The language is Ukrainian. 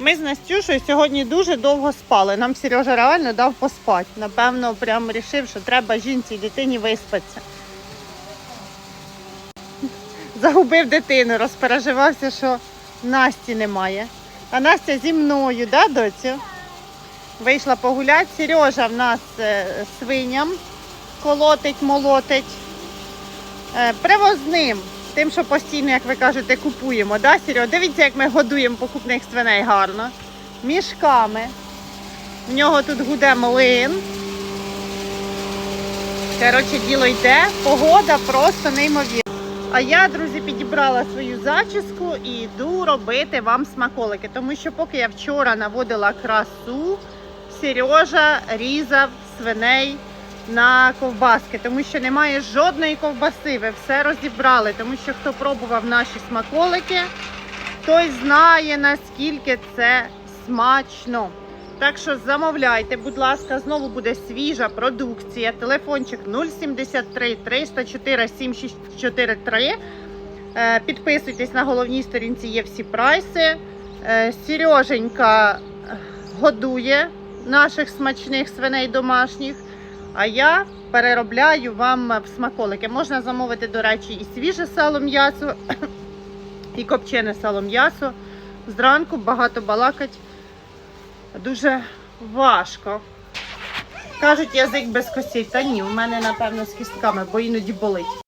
Ми з Настюшею сьогодні дуже довго спали. Нам Сережа реально дав поспати. Напевно, прям вирішив, що треба жінці і дитині виспатися. Загубив дитину, розпереживався, що Насті немає. А Настя зі мною, да, доцю? Вийшла погуляти. Сережа в нас е, свиням колотить, молотить. Е, привозним. Тим, що постійно, як ви кажете, купуємо, да, Серега? Дивіться, як ми годуємо покупних свиней гарно. Мішками. В нього тут гуде млин. Коротше, діло йде. Погода просто неймовірна. А я, друзі, підібрала свою зачіску і йду робити вам смаколики. Тому що поки я вчора наводила красу, Сережа різав свиней на ковбаски, тому що немає жодної ковбаси. Ви все розібрали, тому що хто пробував наші смаколики, той знає наскільки це смачно. Так що замовляйте, будь ласка, знову буде свіжа продукція. Телефончик 073 304 7643. Е, Підписуйтесь на головній сторінці є всі прайси. Е, Сереженька годує наших смачних свиней домашніх. А я переробляю вам в смаколики. Можна замовити, до речі, і свіже сало м'ясо, і копчене сало м'ясо. Зранку багато балакать. Дуже важко. Кажуть, язик без костей. Та ні, у мене, напевно, з кістками, бо іноді болить.